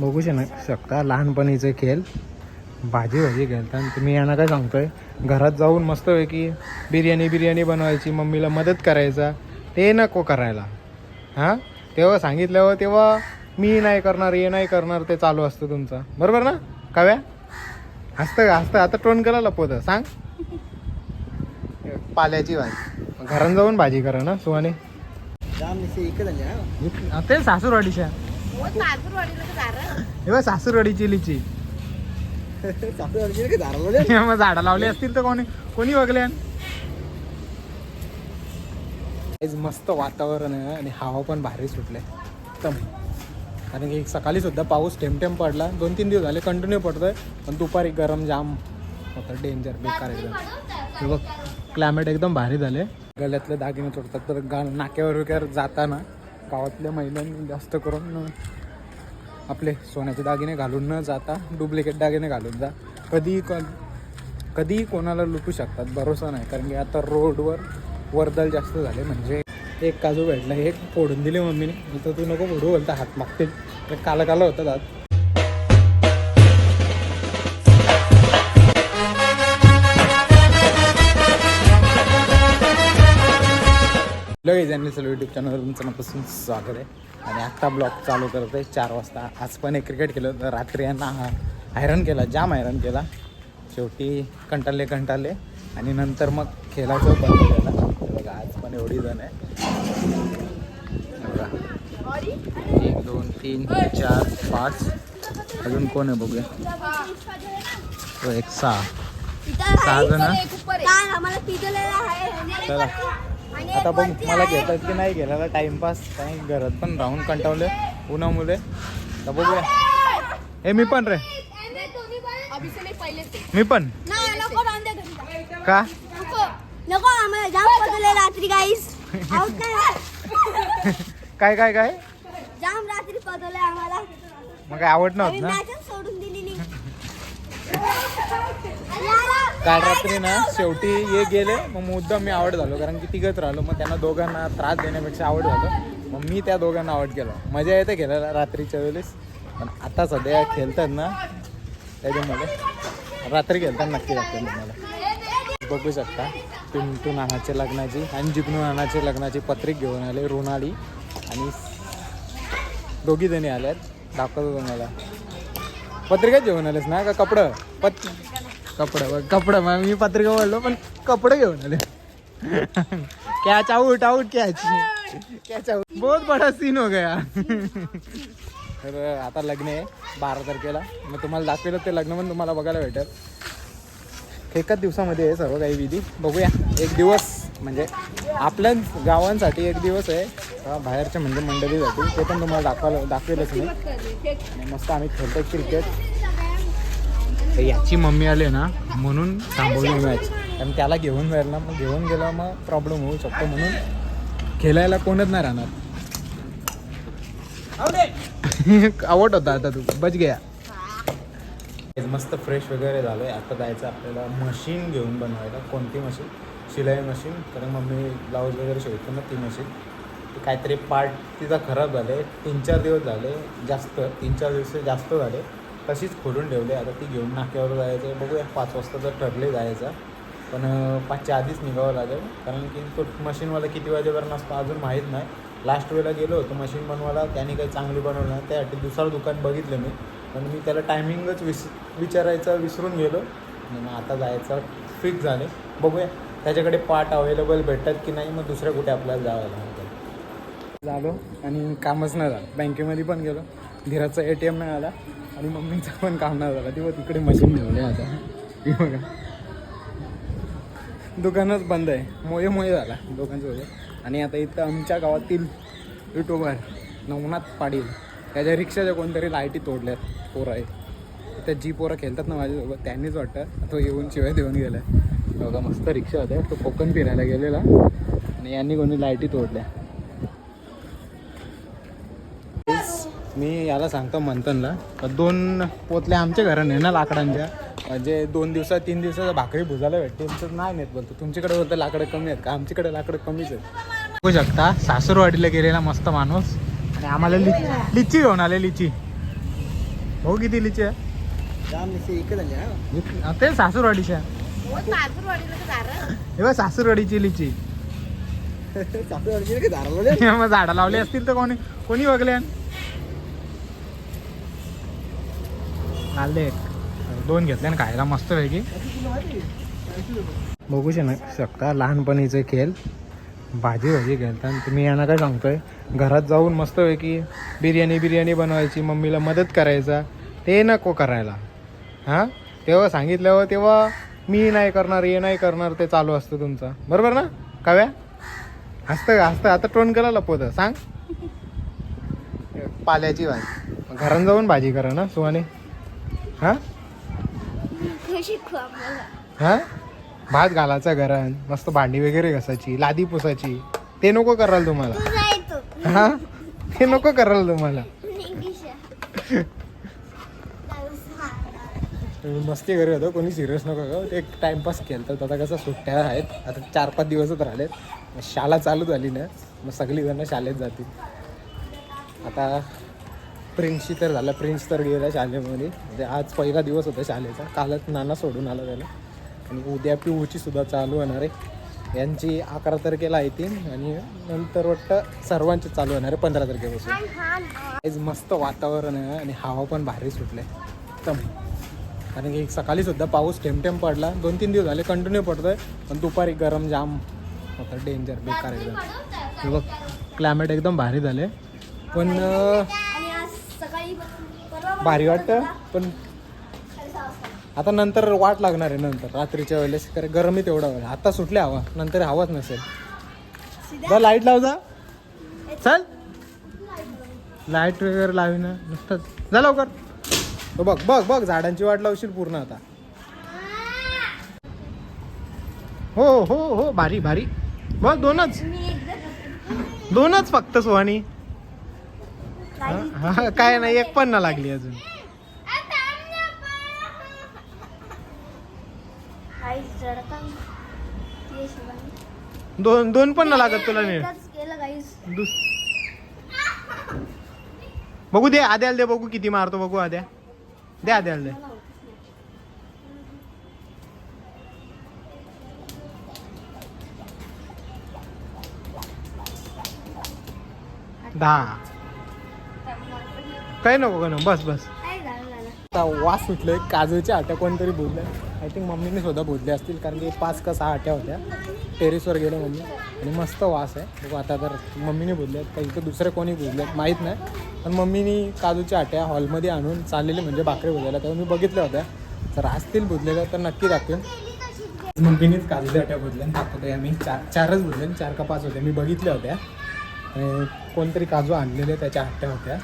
बघू शक शकता लहानपणीचे खेळ. भाजी भाजी खेळता. आणि तुम्ही यांना काय सांगतोय? घरात जाऊन मस्तपैकी बिर्याणी बिर्याणी बनवायची. मम्मीला मदत करायचा. ते नको करायला. हां? तेव्हा सांगितल्यावर तेव्हा मी नाही करणार हे नाही करणार ते चालू असतं तुमचं. बरोबर ना? काव्या? हसतं का हसतं. आता टोन करायला लपवतं. सांग. पाल्याची भाजी. घरात जाऊन भाजी करा ना सुहाने. ते सासूरवाडीच्या. हे बघ सासूरवाडीची लिची मग झाडं लावली असतील तर कोणी कोणी बघले मस्त वातावरण आहे आणि हवा पण भारी सुटले एकदम. कारण की सकाळी सुद्धा पाऊस टेम टेम पडला. दोन तीन दिवस झाले कंटिन्यू पडतोय. पण दुपारी गरम जाम होतं. डेंजर बेकार एकदम. हे बघ क्लायमेट एकदम भारी झाले गळ्यातले दागिने तुटतात. तर गा नाक्यावर वगैरे जाताना गावातल्या महिलांनी जास्त करून आपले सोन्याचे दागिने घालून न जाता डुप्लिकेट दागिने घालून जा. कधीही क कधीही कोणाला लुटू शकतात भरोसा नाही. कारण की आता रोडवर वर्दळ जास्त झाले म्हणजे एक काजू भेटला एक फोडून दिली मम्मीने. तर तू नको फोडू बोलता हात मागतील. तर काला काला होता लगेच यांनी सर्व यूट्यूब चॅनलवर तुमचं मनापासून स्वागत आहे. आणि आत्ता ब्लॉग चालू करत आहे चार वाजता. आज पण एक क्रिकेट केलं तर रात्री यांना हा- हैराण केला जाम हैराण केला. शेवटी कंटाळले कंटाळले. आणि नंतर मग खेळायचं बंद केला बघा आज पण एवढी जण आहे. बघा. एक दोन तीन चार पाच. अजून कोण आहे बघूया. तो एक सहा. सहा जण? चला. आता बघ मला घेतात की नाही घ्यायला टाइमपास काही घरात पण राहून कंटावले उन्हामुळे. तर बघूया. हे मी पण रे. मी पण. का? रात्री काय काय काय? जाम रात्री पदवले आम्हाला. मग काय आवड नव्हत सोडून दिलेली. काल रात्री ना शेवटी हे गेले मग मुद्दा मी आवड झालो कारण की तिघत राहिलो मग त्यांना दोघांना त्रास देण्यापेक्षा आवड झालो. मग मी त्या दोघांना आवड केला. मजा येते खेळायला रात्रीच्या वेळेस. पण आता सध्या खेळतात ना त्याच्यामुळे रात्री खेळतात नक्की लागते तुम्हाला बघू शकता पिंटू नानाच्या लग्नाची आणि जिग्नू नानाच्या लग्नाची पत्रिक घेऊन आले रुनाळी आणि दोघी जणी आल्यात. दाखवतो तुम्हाला. पत्रिकाच घेऊन आलेस ना का कपडं? पत कपडं बघ कपडं मग मी पत्रिका बोललो पण कपडे घेऊन आले. Catch out out catch catch out बहुत बडा सीन हो गया. तर आता लग्न आहे बारा तारखेला. मग तुम्हाला दाखवलं ते लग्न पण तुम्हाला बघायला भेटेल. एकाच दिवसामध्ये आहे सर्व काही विधी. बघूया एक दिवस म्हणजे आपल्याच गावांसाठी एक दिवस आहे. बाहेरच्या म्हणजे मंडळीसाठी. ते पण तुम्हाला दाखवायला दाखवेलच आणि मस्त आम्ही खेळतो क्रिकेट तर याची मम्मी आले ना म्हणून थांबवली मॅच कारण त्याला घेऊन जाईल ना मग घेऊन गेला मग प्रॉब्लेम होऊ शकतो म्हणून खेळायला कोणच नाही राहणार. आवड होता आता तू. बच गया. मस्त फ्रेश वगैरे झालं आहे आता जायचं आपल्याला मशीन घेऊन बनवायला. कोणती मशीन शिलाई मशीन कारण मम्मी ब्लाऊज वगैरे शिवतो ना ती मशीन काहीतरी पार्ट तिचा खराब झाले तीन चार दिवस झाले जास्त. तीन चार दिवस जास्त झाले. तशीच खोलून ठेवली. आता ती घेऊन नाक्यावर जायचं बघूया पाच वाजता जर ठरले जायचं. पण पाचच्या आधीच निघावं लागेल. कारण की तो मशीनवाला किती वाजेपर्यंत असतो अजून माहीत नाही. लास्ट वेळेला गेलो होतो मशीन बनवायला. त्याने काही चांगली बनवलं नाही. त्यासाठी दुसरं दुकान बघितलं मी. पण मी त्याला टायमिंगच विस विचारायचं विसरून गेलो. आणि मग आता जायचं. फिक्स झाले. बघूया त्याच्याकडे पार्ट अवेलेबल भेटतात की नाही. मग दुसऱ्या कुठे आपल्याला जावं लागतं. झालो. आणि कामच नाही झालं. बँकेमध्ये पण गेलो. धीराचा ए टी एम नाही आला आणि मम्मीचा पण काम नाही झाला. तेव्हा तिकडे मशीन ठेवले आता. हे बघा. दुकानच बंद आहे. मोये मोये झाला दोघांचं वगैरे आणि आता इथं आमच्या गावातील युट्यूबर नवनाथ पाटील. त्याच्या रिक्षाच्या कोणतरी लाईटी तोडल्यात. पोरं आहे त्या जी पोरं खेळतात ना माझ्यासोबत त्यांनीच वाटतं. तो येऊन शिवाय देऊन गेला बघा मस्त रिक्षा होत्या. तो कोकण फिरायला गेलेला. आणि यांनी कोणी लाईटी तोडल्या. मी याला सांगतो मंथनला. दोन पोतल्या आमच्या घराने ना लाकडांच्या. म्हणजे दोन दिवसात तीन दिवसाचा भाकरी भुजायला भेटते तर नाही नेत बोलतो. तुमच्याकडे बोलतं लाकडं कमी आहेत का? आमच्याकडे लाकडं कमीच आहेत. बघू शकता सासूरवाडीला गेलेला मस्त माणूस. आणि आम्हाला लि लिची घेऊन आले लिची भाऊ किती लिची आहे? ते सासूरवाडीच्या हे? बघ सासूरवाडीची लिची मग झाडं लावली असतील तर कोणी कोणी बघले आले दोन घेतले ना खायला मस्त पैकी. बघू शक शकता लहानपणीचे खेळ. भाजी भाजी खेळता तुम्ही यांना काय सांगतोय घरात जाऊन मस्तपैकी बिर्याणी बिर्याणी बनवायची मम्मीला मदत करायचा. ते नको करायला. हां? तेव्हा सांगितल्यावर तेव्हा मी नाही करणार हे नाही करणार ते चालू असतं तुमचं. बरोबर ना काव्या? हसतं हसतं. आता टोन करा लपवतं. सांग. पाल्याची भाजी. घरात जाऊन भाजी करा ना सुहाने. हां? हा? भात घालायचा घरात मस्त भांडी वगैरे घासायची लादी पुसायची. ते नको कराल तुम्हाला. हा? ते नको कराल तुम्हाला. मस्ती करत होतो कोणी सिरियस नको का ते एक टाइमपास केलं तर आता कसं सुट्ट्या आहेत. आता चार पाच दिवसच राहिलेत. मग शाळा चालू झाली ना मग सगळी जण शाळेत जातील. आता प्रिन्सची तर झालं. प्रिन्स तर गेला शाळेमध्ये. म्हणजे आज पहिला दिवस होता शाळेचा. कालच नाना सोडून आला त्याला. आणि उद्या पिऊची सुद्धा चालू होणार आहे. यांची अकरा तारखेला येतील आणि नंतर वाटतं सर्वांची चालू होणार आहे पंधरा तारखेपासून. आज मस्त वातावरण आहे आणि हवा पण भारी सुटले एकदम. कारण की सकाळी सुद्धा पाऊस थेंब पडला. दोन तीन दिवस झाले कंटिन्यू पडतोय. पण दुपारी गरम जाम होतं. डेंजर बेकार एकदम. बघ क्लायमेट एकदम भारी झाले पण अं, आणि आज सकाळी परवा भारी वाटतं पण आता नंतर वाट लागणार आहे नंतर रात्रीच्या वेळेस कारण गरमी तेवढा वेळ आता सुटली हवा नंतर हवाच नसेल. जा लाइट लाव जा. चल. लाइट वगैरे लावी ना नुसतं जा लवकर. हो बघ बघ बघ झाडांची वाट लावशील पूर्ण आता. हो हो हो भारी भारी. बघ दोनच. दोनच फक्त सोहानी. हा, काय नाही एक पण ना लागली अजून. दोन दोन पण ना लागत तुला नीट. बघू दे आद्याला दे बघू किती मारतो बघू आद्या. दे आद्याला दे. दहा. काय नको का नको बस बस. आता वास सुटले काजूच्या आट्या कोणतरी बोलल्या. आय थिंक मम्मीने सुद्धा बोलले असतील कारण की पाच का सहा आट्या होत्या. टेरेसवर गेलो मम्मी आणि मस्त वास आहे. बघू आता तर मम्मीने बोलले काही तर दुसरे कोणी बोलले माहीत नाही. पण मम्मीनी काजूच्या आट्या हॉलमध्ये आणून चाललेली म्हणजे भाकरी बोलायला तेव्हा मी बघितल्या होत्या. जर असतील बुजलेल्या तर नक्की दाखवेन. मम्मीनेच काजूच्या आट्या बुजल्या दाखवते आम्ही. चार चारच बुजले चार का पाच होत्या. मी बघितल्या होत्या. आणि कोणतरी काजू आणलेले त्याच्या आट्या होत्या.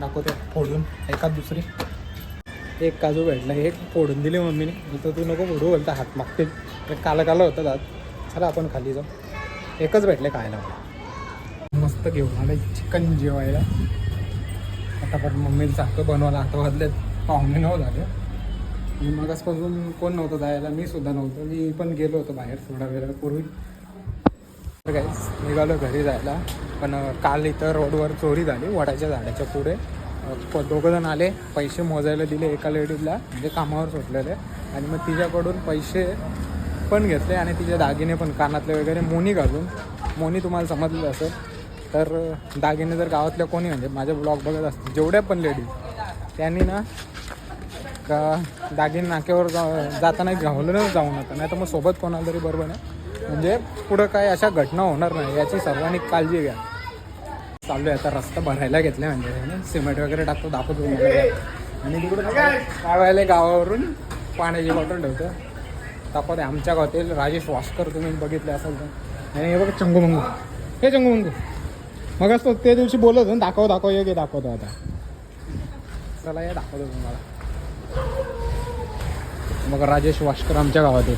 दाखवते फोडून. एखाद दुसरी. एक काजू भेटला. एक फोडून दिली मम्मीने. तर तू नको फोडू बोलता. हात मागतील. तर काला काला होता दात. चला आपण खाली जाऊ. एकच भेटले खायला. मस्त घेऊन आलं. चिकन जेवायला. फटाफट मम्मीला सांगतो बनवायला आता वाजलेत. पाहुणे नऊ झाले. मी मगासपासून कोण नव्हतं जायला. मी सुद्धा नव्हतो. मी पण गेलो होतो बाहेर थोडा वेळापूर्वी. तर काहीच निघालो घरी जायला. पण काल इथं रोडवर चोरी झाली वडाच्या झाडाच्या पुढे. अं, दोघं जण आले पैसे मोजायला दिले एका लेडीजला म्हणजे कामावर सुटलेले. आणि मग तिच्याकडून पैसे पण घेतले आणि तिचे दागिने पण कानातले वगैरे मोनी घालून. मोनी तुम्हाला समजलं असेल. तर दागिने जर गावातल्या कोणी म्हणजे माझे ब्लॉग बघत असतील जेवढ्या पण लेडीज त्यांनी ना का दागिने नाक्यावर जा जाताना घावलं जाऊ नका. नाही तर मग सोबत कोणाला तरी बरोबर आहे म्हणजे पुढं काय अशा घटना होणार नाही याची सर्वांनी काळजी घ्या. चालू आहे आता रस्ता भरायला घेतला म्हणजे. सिमेंट वगैरे टाकतो दाखवतो आणि तिकडे काय व्हायला गावावरून पाण्याची बॉटल ठेवतो. दाखवते आमच्या गावातील राजेश वास्कर तुम्ही बघितले असाल तर. आणि हे बघा चंगू मंगू. हे चंगू मंगू. मग असतो ते दिवशी बोलत होतो ना, दाखव दाखव योग्य दाखवतो आता. चला या दाखवतो तुम्हाला. मग राजेश वास्कर आमच्या गावातील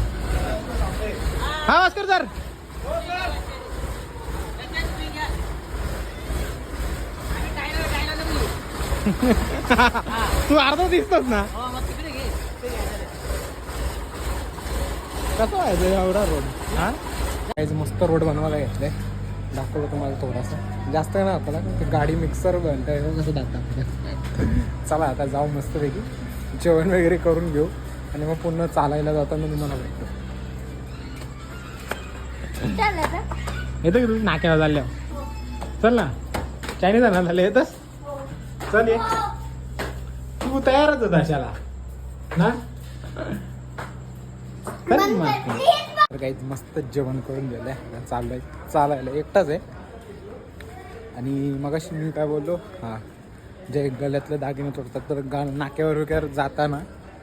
हा भास्कर सर. तू अर्धा दिसतोस ना. कसं व्हायचं एवढा रोड हा? काहीच मस्त रोड बनवायला घेतलाय. दाखवलं तुम्हाला थोडासा. जास्त नाही आपल्याला ते गाडी मिक्सर बनतं कसं दाखवलं चला आता जाऊ मस्तपैकी. जेवण वगैरे करून घेऊ. आणि मग पुन्हा चालायला जाताना तुम्हाला भेटतो. येतं की तू नाक्याला चालल्या चल ना. चायनीज आणा झालं येतच चल ये. तू तयारच होता अशाला. ना? चल मग. तर काही मस्त जेवण करून गेलंय आता चाललंय चालायला एकटाच आहे. आणि मगाशी मी काय बोललो? हां. जे गळ्यातले दागिने तोडतात तर गा नाक्यावर वगैरे जाताना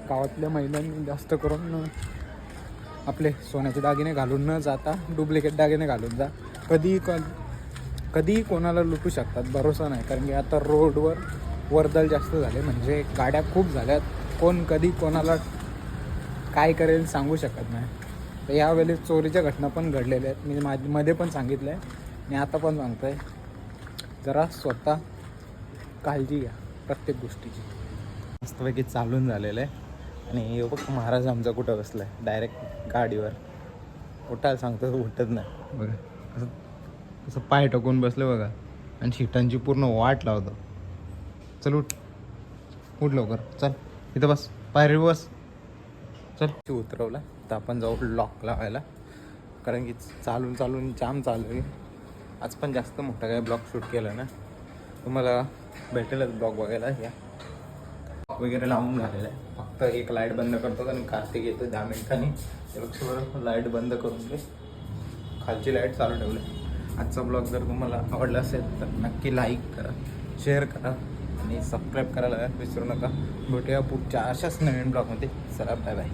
गावातल्या महिलांनी जास्त करून आपले सोन्याचे दागिने घालून न जाता डुप्लिकेट दागिने घालून जा. कधीही क कधीही कोणाला लुटू शकतात भरोसा नाही. कारण की आता रोडवर वर्दळ जास्त झाले म्हणजे गाड्या खूप झाल्यात. कोण कधी कोणाला काय करेल सांगू शकत नाही. तर यावेळी चोरीच्या घटना पण घडलेल्या आहेत. मी मा मध्ये पण सांगितलं आहे मी आता पण सांगतो आहे जरा स्वतः काळजी घ्या प्रत्येक गोष्टीची. मस्तपैकी चालून झालेलं आहे. आणि बघ महाराज आमचा कुठं बसला आहे डायरेक्ट गाडीवर. उठायला सांगतो उठत नाही. बघा असं असं पाय टाकून बसलं बघा. आणि शिटांची पूर्ण वाट लावतो. चल उठ. उठ लवकर. चल. इथं बस. पायरी बस. चल. उतरवला. तर आपण जाऊ लॉक लावायला. कारण की चालून चालून जाम चालू आहे. आज पण जास्त मोठा काय ब्लॉग शूट केला ना. तुम्हाला भेटेलच ब्लॉग बघायला. या. वगैरे लावून झालेलं आहे. फक्त एक लाइट बंद करतो आणि कार्तिक येतो दहा मिनिटांनी. लक्षभर लाइट बंद करून घे खालची लाइट चालू ठेवली. आजचा ब्लॉग जर तुम्हाला आवडला असेल तर नक्की लाईक करा शेअर करा आणि सबस्क्राईब करायला विसरू नका. भेटूया पुढच्या अशाच नवीन ब्लॉगमध्ये. चला बाय बाय